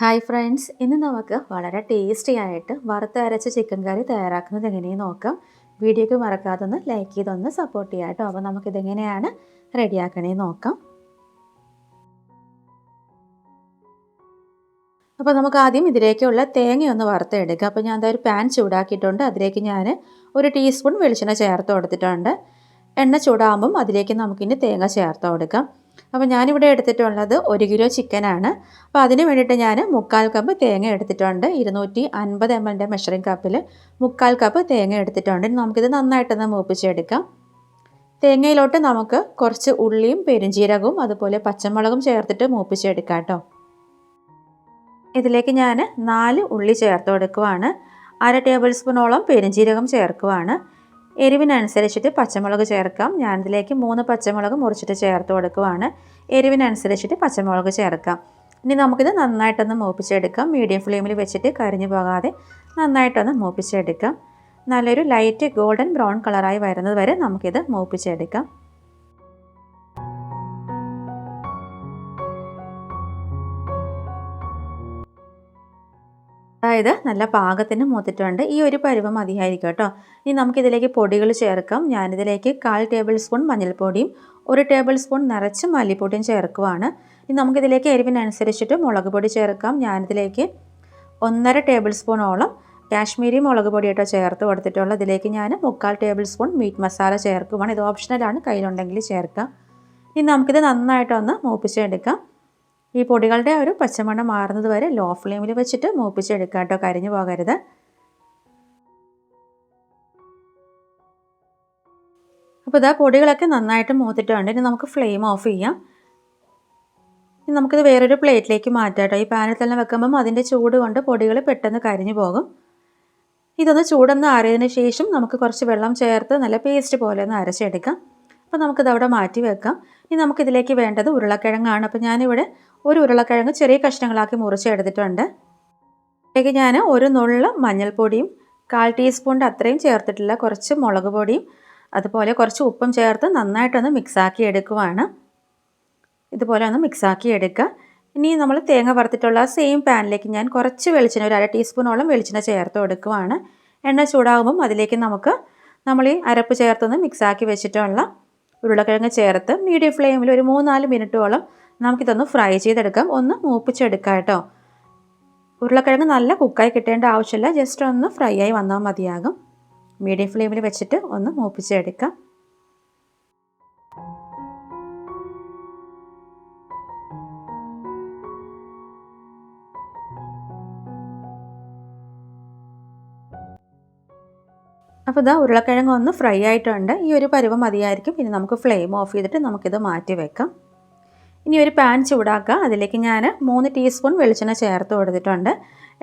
Hi friends ഇന്ന് നമുക്ക് വളരെ ടേസ്റ്റി ആയിട്ട് വറുത്ത് അരച്ച ചിക്കൻ കറി തയ്യാറാക്കുന്നത് എങ്ങനെയെന്ന് നോക്കാം. വീഡിയോക്ക് മറക്കാതെ ഒന്ന് ലൈക്ക് ചെയ്തൊന്ന് സപ്പോർട്ട് ചെയ്യാം കേട്ടോ. അപ്പോൾ നമുക്കിതെങ്ങനെയാണ് റെഡിയാക്കണേന്ന് നോക്കാം. അപ്പോൾ നമുക്ക് ആദ്യം ഇതിലേക്കുള്ള തേങ്ങ ഒന്ന് വറുത്തെടുക്കാം. അപ്പോൾ ഞാൻ ഒരു പാൻ ചൂടാക്കിയിട്ടുണ്ട്. അതിലേക്ക് ഞാൻ ഒരു ടീസ്പൂൺ വെളിച്ചെണ്ണ ചേർത്ത് കൊടുത്തിട്ടുണ്ട്. എണ്ണ ചൂടാകുമ്പം അതിലേക്ക് നമുക്കിനി തേങ്ങ ചേർത്ത് കൊടുക്കാം. അപ്പോൾ ഞാനിവിടെ എടുത്തിട്ടുള്ളത് ഒരു കിലോ ചിക്കനാണ് അപ്പോൾ അതിന് വേണ്ടിയിട്ട് ഞാൻ മുക്കാൽ കപ്പ് തേങ്ങ എടുത്തിട്ടുണ്ട്. ഇരുന്നൂറ്റി അൻപത് എം എല്ലിന്റെ മെഷറിംഗ് കപ്പിൽ മുക്കാൽ കപ്പ് തേങ്ങ എടുത്തിട്ടുണ്ട്. നമുക്കിത് നന്നായിട്ടൊന്ന് മൂപ്പിച്ചെടുക്കാം. തേങ്ങയിലോട്ട് നമുക്ക് കുറച്ച് ഉള്ളിയും പെരുംജീരകവും അതുപോലെ പച്ചമുളകും ചേർത്തിട്ട് മൂപ്പിച്ചെടുക്കാം കേട്ടോ. ഇതിലേക്ക് ഞാൻ നാല് ഉള്ളി ചേർത്ത് കൊടുക്കുവാണ്. അര ടേബിൾ സ്പൂണോളം പെരുംജീരകം ചേർക്കുവാണ്. എരിവിനനുസരിച്ചിട്ട് പച്ചമുളക് ചേർക്കാം. ഞാനിതിലേക്ക് മൂന്ന് പച്ചമുളക് മുറിച്ചിട്ട് ചേർത്ത് കൊടുക്കുവാണ്. എരിവിനനുസരിച്ചിട്ട് പച്ചമുളക് ചേർക്കാം. ഇനി നമുക്കിത് നന്നായിട്ടൊന്ന് മൂപ്പിച്ചെടുക്കാം. മീഡിയം ഫ്ലെയിമിൽ വെച്ചിട്ട് കരിഞ്ഞു പോകാതെ നന്നായിട്ടൊന്ന് മൂപ്പിച്ചെടുക്കാം. നല്ലൊരു ലൈറ്റ് ഗോൾഡൻ ബ്രൗൺ കളറായി വരുന്നത് വരെ നമുക്കിത് മൂപ്പിച്ചെടുക്കാം. അതായത് നല്ല പാകത്തിന് മൂത്തിട്ടുണ്ട്. ഈ ഒരു പരുവം മതിയായിരിക്കും കേട്ടോ. ഇനി നമുക്കിതിലേക്ക് പൊടികൾ ചേർക്കാം. ഞാനിതിലേക്ക് കാൽ ടേബിൾ സ്പൂൺ മഞ്ഞൾപ്പൊടിയും ഒരു ടേബിൾ സ്പൂൺ നിറച്ച് മല്ലിപ്പൊടിയും ചേർക്കുവാണ്. ഇനി നമുക്കിതിലേക്ക് എരിവിനനുസരിച്ചിട്ട് മുളക് പൊടി ചേർക്കാം. ഞാനിതിലേക്ക് ഒന്നര ടേബിൾ സ്പൂണോളം കാശ്മീരി മുളക് പൊടി കേട്ടോ ചേർത്ത് കൊടുത്തിട്ടുള്ള ഇതിലേക്ക് ഞാൻ മുക്കാൽ ടേബിൾ സ്പൂൺ മീറ്റ് മസാല ചേർക്കുവാണ്. ഇത് ഓപ്ഷണലാണ്. കയ്യിലുണ്ടെങ്കിൽ ചേർക്കാം. ഇനി നമുക്കിത് നന്നായിട്ടൊന്ന് മൂപ്പിച്ചെടുക്കാം. ഈ പൊടികളുടെ ഒരു പച്ചമണം മാറുന്നത് വരെ ലോ ഫ്ലെയിമിൽ വെച്ചിട്ട് മൂപ്പിച്ചെടുക്കാട്ടോ കരിഞ്ഞു പോകരുത്. അപ്പോൾ ഇതാ പൊടികളൊക്കെ നന്നായിട്ട് മൂത്തിട്ടുണ്ട്. ഇനി നമുക്ക് ഫ്ലെയിം ഓഫ് ചെയ്യാം. ഇനി നമുക്കിത് വേറൊരു പ്ലേറ്റിലേക്ക് മാറ്റാം കേട്ടോ. ഈ പാനിൽ തന്നെ വെക്കുമ്പം അതിന്റെ ചൂട് കൊണ്ട് പൊടികൾ പെട്ടെന്ന് കരിഞ്ഞു പോകും. ഇതൊന്ന് ചൂടൊന്ന് ആറിയതിന് ശേഷം നമുക്ക് കുറച്ച് വെള്ളം ചേർത്ത് നല്ല പേസ്റ്റ് പോലെ ഒന്ന് അരച്ചെടുക്കാം. അപ്പോൾ നമുക്കിത് അവിടെ മാറ്റി വെക്കാം. ഇനി നമുക്കിതിലേക്ക് വേണ്ടത് ഉരുളക്കിഴങ്ങാണ്. അപ്പോൾ ഞാനിവിടെ ഒരു ഉരുളക്കിഴങ്ങ് ചെറിയ കഷ്ണങ്ങളാക്കി മുറിച്ചെടുത്തിട്ടുണ്ട് അതിലേക്ക് ഞാൻ ഒരു നുള്ള മഞ്ഞൾപ്പൊടിയും കാൽ ടീസ്പൂണിന്റെ അത്രയും ചേർത്തിട്ടില്ല കുറച്ച് മുളക് പൊടിയും അതുപോലെ കുറച്ച് ഉപ്പും ചേർത്ത് നന്നായിട്ടൊന്ന് മിക്സാക്കി എടുക്കുവാണ്. ഇതുപോലെ ഒന്ന് മിക്സാക്കി എടുക്കുക ഇനി നമ്മൾ തേങ്ങ വറുത്തിട്ടുള്ള സെയിം പാനിലേക്ക് ഞാൻ കുറച്ച് വെളിച്ചെണ്ണ ഒരു അര ടീസ്പൂണോളം വെളിച്ചെണ്ണ ചേർത്ത് കൊടുക്കുവാണ്. എണ്ണ ചൂടാകുമ്പം അതിലേക്ക് നമുക്ക് നമ്മൾ ഈ അരപ്പ് ചേർത്തൊന്ന് മിക്സാക്കി വെച്ചിട്ടുള്ള ഉരുളക്കിഴങ്ങ് ചേർത്ത് മീഡിയം ഫ്ലെയിമിൽ ഒരു മൂന്നാൽ മിനിറ്റോളം നമുക്കിതൊന്ന് ഫ്രൈ ചെയ്തെടുക്കാം. ഒന്ന് മൂപ്പിച്ചെടുക്കാം കേട്ടോ. ഉരുളക്കിഴങ്ങ് നല്ല കുക്കായി കിട്ടേണ്ട ആവശ്യമില്ല. ജസ്റ്റ് ഒന്ന് ഫ്രൈ ആയി വന്നാൽ മതിയാകും. മീഡിയം ഫ്ലെയിമിൽ വെച്ചിട്ട് ഒന്ന് മൂപ്പിച്ചെടുക്കാം. അപ്പോൾ ഇതാ ഉരുളക്കിഴങ്ങ് ഒന്ന് ഫ്രൈ ആയിട്ടുണ്ട്. ഈ ഒരു പരുവം മതിയായിരിക്കും. ഇനി നമുക്ക് ഫ്ലെയിം ഓഫ് ചെയ്തിട്ട് നമുക്കിത് മാറ്റി വെക്കാം. ഇനി ഒരു പാൻ ചൂടാക്കുക. അതിലേക്ക് ഞാൻ മൂന്ന് ടീസ്പൂൺ വെളിച്ചെണ്ണ ചേർത്ത് കൊടുത്തിട്ടുണ്ട്.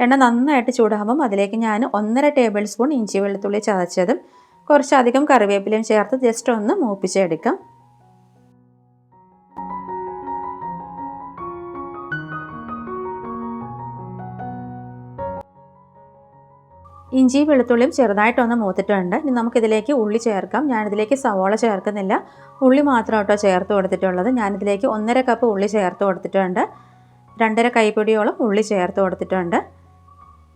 എണ്ണ നന്നായിട്ട് ചൂടാകുമ്പം അതിലേക്ക് ഞാൻ ഒന്നര ടേബിൾ സ്പൂൺ ഇഞ്ചി വെളുത്തുള്ളി ചതച്ചതും കുറച്ചധികം കറിവേപ്പിലയും ചേർത്ത് ജസ്റ്റ് ഒന്ന് മൂപ്പിച്ചെടുക്കാം. ഇഞ്ചി വെളുത്തുള്ളിയും ചെറുതായിട്ടൊന്ന് മൂത്തിട്ടുണ്ട്. ഇനി നമുക്കിതിലേക്ക് ഉള്ളി ചേർക്കാം. ഞാനിതിലേക്ക് സവോള ചേർക്കുന്നില്ല. ഉള്ളി മാത്രം കേട്ടോ ചേർത്ത് കൊടുത്തിട്ടുള്ളത്. ഞാനിതിലേക്ക് ഒന്നര കപ്പ് ഉള്ളി ചേർത്ത് കൊടുത്തിട്ടുണ്ട്. രണ്ടര കൈപ്പൊടിയോളം ഉള്ളി ചേർത്ത് കൊടുത്തിട്ടുണ്ട്.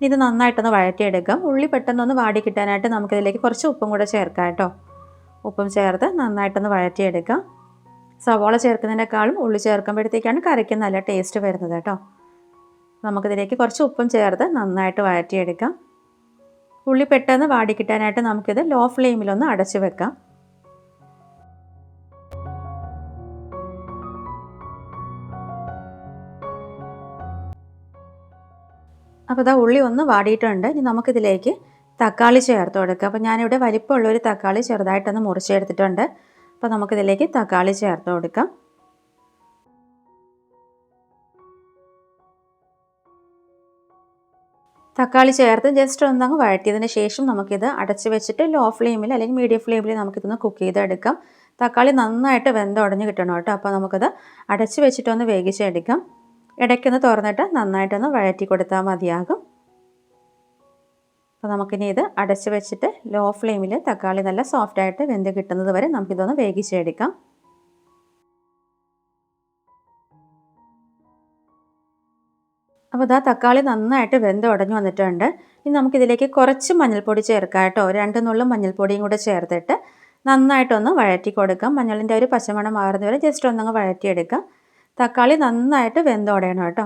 ഇത് നന്നായിട്ടൊന്ന് വഴറ്റിയെടുക്കാം. ഉള്ളി പെട്ടെന്നൊന്ന് വാടി കിട്ടാനായിട്ട് നമുക്കിതിലേക്ക് കുറച്ച് ഉപ്പും കൂടെ ചേർക്കാം കേട്ടോ. ഉപ്പും ചേർത്ത് നന്നായിട്ടൊന്ന് വഴറ്റിയെടുക്കാം. സവോള ചേർക്കുന്നതിനേക്കാളും ഉള്ളി ചേർക്കുമ്പോഴത്തേക്കാണ് കറിക്ക് നല്ല ടേസ്റ്റ് വരുന്നത് കേട്ടോ. നമുക്കിതിലേക്ക് കുറച്ച് ഉപ്പും ചേർത്ത് നന്നായിട്ട് വഴറ്റിയെടുക്കാം. ഉള്ളി പെട്ടെന്ന് വാടിക്കിട്ടാനായിട്ട് നമുക്കിത് ലോ ഫ്ലെയിമിലൊന്ന് അടച്ചു വെക്കാം. അപ്പോൾ ഇതാ ഉള്ളി ഒന്ന് വാടിയിട്ടുണ്ട്. ഇനി നമുക്കിതിലേക്ക് തക്കാളി ചേർത്ത് കൊടുക്കുക അപ്പോൾ ഞാനിവിടെ വലിപ്പമുള്ളൊരു തക്കാളി ചെറുതായിട്ടൊന്ന് മുറിച്ചെടുത്തിട്ടുണ്ട്. അപ്പോൾ നമുക്കിതിലേക്ക് തക്കാളി ചേർത്ത് കൊടുക്കാം. തക്കാളി ചേർത്ത് ജസ്റ്റ് ഒന്നങ്ങ് വഴറ്റിയതിന് ശേഷം നമുക്കിത് അടച്ച് വെച്ചിട്ട് ലോ ഫ്ലെയിമിൽ അല്ലെങ്കിൽ മീഡിയം ഫ്ലെയിമിൽ നമുക്കിതൊന്ന് കുക്ക് ചെയ്തെടുക്കാം. തക്കാളി നന്നായിട്ട് വെന്തുടഞ്ഞ് കിട്ടണം കേട്ടോ. അപ്പോൾ നമുക്കത് അടച്ച് വെച്ചിട്ടൊന്ന് വേവിച്ചെടുക്കാം. ഇടയ്ക്കൊന്ന് തുറന്നിട്ട് നന്നായിട്ടൊന്ന് വഴറ്റി കൊടുത്താൽ മതിയാകും. അപ്പോൾ നമുക്കിനി ഇത് അടച്ച് വെച്ചിട്ട് ലോ ഫ്ലെയിമിൽ തക്കാളി നല്ല സോഫ്റ്റായിട്ട് വെന്ത് കിട്ടുന്നത് വരെ നമുക്കിതൊന്ന് വേവിച്ചെടുക്കാം. അപ്പോൾ ഇതാ തക്കാളി നന്നായിട്ട് വെന്ത് ഉടഞ്ഞു വന്നിട്ടുണ്ട്. ഇനി നമുക്കിതിലേക്ക് കുറച്ച് മഞ്ഞൾപ്പൊടി ചേർക്കാം കേട്ടോ. രണ്ട് നുള്ളും മഞ്ഞൾപ്പൊടിയും കൂടെ ചേർത്തിട്ട് നന്നായിട്ടൊന്ന് വഴറ്റി കൊടുക്കാം. മഞ്ഞളിന്റെ ഒരു പശമണം മാറുന്ന വരെ ജസ്റ്റ് ഒന്നങ്ങ് വഴറ്റിയെടുക്കാം. തക്കാളി നന്നായിട്ട് വെന്തോടയണം കേട്ടോ.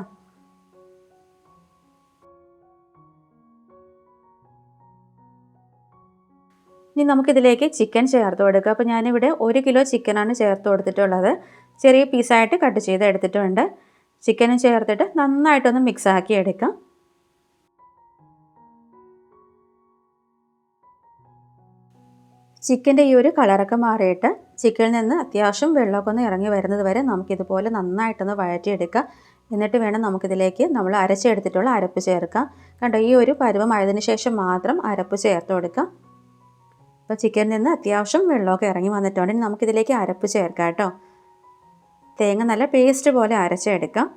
ഇനി നമുക്കിതിലേക്ക് ചിക്കൻ ചേർത്ത് കൊടുക്കുക അപ്പോൾ ഞാനിവിടെ ഒരു കിലോ ചിക്കനാണ് ചേർത്ത് കൊടുത്തിട്ടുള്ളത്. ചെറിയ പീസായിട്ട് കട്ട് ചെയ്ത് എടുത്തിട്ടുണ്ട്. ചിക്കനും ചേർത്തിട്ട് നന്നായിട്ടൊന്ന് മിക്സ് ആക്കി എടുക്കാം. ചിക്കന്റെ ഈ ഒരു കളറൊക്കെ മാറിയിട്ട് ചിക്കനിൽ നിന്ന് അത്യാവശ്യം വെള്ളമൊക്കെ ഒന്ന് ഇറങ്ങി വരുന്നത് വരെ നമുക്കിതുപോലെ നന്നായിട്ടൊന്ന് വഴറ്റിയെടുക്കാം. എന്നിട്ട് വേണം നമുക്കിതിലേക്ക് നമ്മൾ അരച്ചെടുത്തിട്ടുള്ള അരപ്പ് ചേർക്കാം. കണ്ടോ ഈ ഒരു പരുവമായതിനു ശേഷം മാത്രം അരപ്പ് ചേർത്ത് കൊടുക്കാം. അപ്പോൾ ചിക്കനിൽ നിന്ന് അത്യാവശ്യം വെള്ളമൊക്കെ ഇറങ്ങി വന്നിട്ടുണ്ട്. ഇനി നമുക്കിതിലേക്ക് അരപ്പ് ചേർക്കാം കേട്ടോ. തേങ്ങ നല്ല പേസ്റ്റ് പോലെ അരച്ചെടുക്കാം.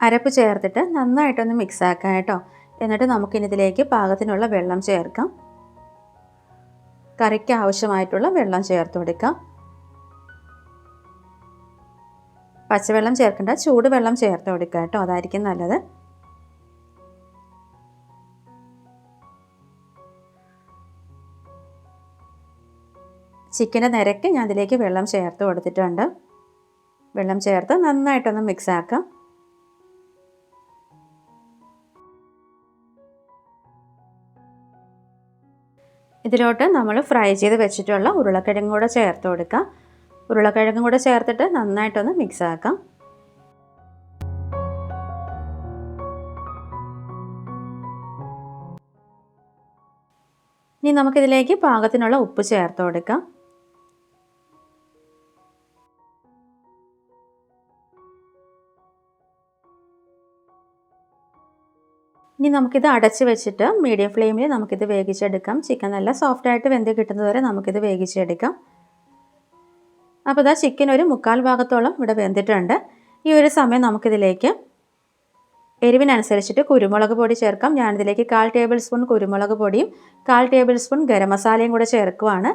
അരപ്പ് ചേർത്തിട്ട് നന്നായിട്ടൊന്ന് മിക്സ് ആക്കാം കേട്ടോ. എന്നിട്ട് നമുക്കിനിതിലേക്ക് പാകത്തിനുള്ള വെള്ളം ചേർക്കാം. കറിക്ക് ആവശ്യമായിട്ടുള്ള വെള്ളം ചേർത്ത് കൊടുക്കാം. പച്ചവെള്ളം ചേർക്കേണ്ട ചൂടുവെള്ളം ചേർത്ത് കൊടുക്കുക കേട്ടോ. അതായിരിക്കും നല്ലത്. ചിക്കന്റെ നിരക്ക് ഞാൻ അതിലേക്ക് വെള്ളം ചേർത്ത് കൊടുത്തിട്ടുണ്ട്. വെള്ളം ചേർത്ത് നന്നായിട്ടൊന്ന് മിക്സ് ആക്കാം. ഇതിലോട്ട് നമ്മൾ ഫ്രൈ ചെയ്ത് വെച്ചിട്ടുള്ള ഉരുളക്കിഴങ്ങ് കൂടെ ചേർത്ത് കൊടുക്കാം. ഉരുളക്കിഴങ്ങും കൂടെ ചേർത്തിട്ട് നന്നായിട്ടൊന്ന് മിക്സ് ആക്കാം. ഇനി നമുക്കിതിലേക്ക് പാകത്തിനുള്ള ഉപ്പ് ചേർത്ത് കൊടുക്കാം. ഇനി നമുക്കിത് അടച്ച് വെച്ചിട്ട് മീഡിയം ഫ്ലെയിമിൽ നമുക്കിത് വേവിച്ചെടുക്കാം. ചിക്കൻ നല്ല സോഫ്റ്റായിട്ട് വെന്ത് കിട്ടുന്നത് വരെ നമുക്കിത് വേവിച്ചെടുക്കാം. അപ്പോൾ ഇതാ ചിക്കൻ ഒരു മുക്കാൽ ഭാഗത്തോളം ഇവിടെ വെന്തിട്ടുണ്ട്. ഈ ഒരു സമയം നമുക്കിതിലേക്ക് എരിവിനനുസരിച്ചിട്ട് കുരുമുളക് പൊടി ചേർക്കാം. ഞാനിതിലേക്ക് കാൽ ടേബിൾ സ്പൂൺ കുരുമുളക് പൊടിയും കാൽ ടേബിൾ സ്പൂൺ ഗരം മസാലയും കൂടെ ചേർക്കുവാണ്.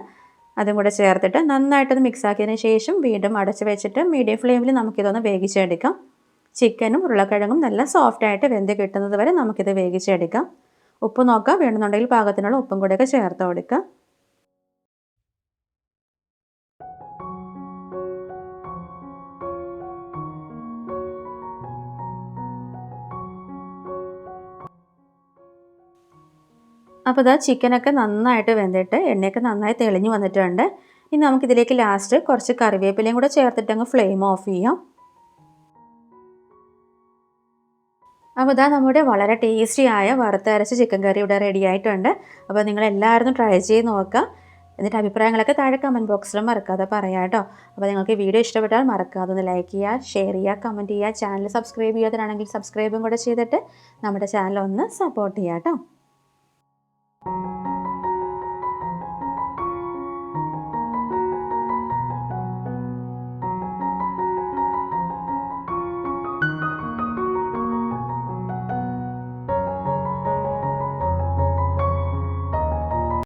അതും കൂടെ ചേർത്തിട്ട് നന്നായിട്ടൊന്ന് മിക്സ് ആക്കിയതിന് ശേഷം വീണ്ടും അടച്ച് വെച്ചിട്ട് മീഡിയം ഫ്ലെയിമിൽ നമുക്കിതൊന്ന് വേവിച്ചെടുക്കാം. ചിക്കനും ഉരുളക്കിഴങ്ങും നല്ല സോഫ്റ്റായിട്ട് വെന്ത് കിട്ടുന്നത് വരെ നമുക്കിത് വേവിച്ചെടുക്കാം. ഉപ്പ് നോക്കാം. വേണമെന്നുണ്ടെങ്കിൽ പാകത്തിനുള്ള ഉപ്പും കൂടെയൊക്കെ ചേർത്ത് കൊടുക്കുക അപ്പോൾ ഇതാ ചിക്കനൊക്കെ നന്നായിട്ട് വെന്തിട്ട് എണ്ണയൊക്കെ നന്നായി തെളിഞ്ഞു വന്നിട്ടുണ്ട്. ഇനി നമുക്കിതിലേക്ക് ലാസ്റ്റ് കുറച്ച് കറിവേപ്പിലയും കൂടെ ചേർത്തിട്ട് അങ്ങ് ഫ്ലെയിം ഓഫ് ചെയ്യാം. അപ്പോൾ ഇതാ നമ്മുടെ വളരെ ടേസ്റ്റി ആയ വറുത്തരച്ച ചിക്കൻ കറി ഇവിടെ റെഡി ആയിട്ടുണ്ട്. അപ്പോൾ നിങ്ങൾ എല്ലാവരും ട്രൈ ചെയ്ത് നോക്കുക. എന്നിട്ട് അഭിപ്രായങ്ങളൊക്കെ താഴെ കമന്റ് ബോക്സിലും മറക്കാതെ പറയാം കേട്ടോ. അപ്പോൾ നിങ്ങൾക്ക് വീഡിയോ ഇഷ്ടപ്പെട്ടാൽ മറക്കാതെ ഒന്ന് ലൈക്ക് ചെയ്യുക ഷെയർ ചെയ്യുക കമന്റ് ചെയ്യുക. ചാനൽ സബ്സ്ക്രൈബ് ചെയ്യാത്തതാണെങ്കിൽ സബ്സ്ക്രൈബും കൂടെ ചെയ്തിട്ട് നമ്മുടെ ചാനൽ ഒന്ന് സപ്പോർട്ട് ചെയ്യാം കേട്ടോ.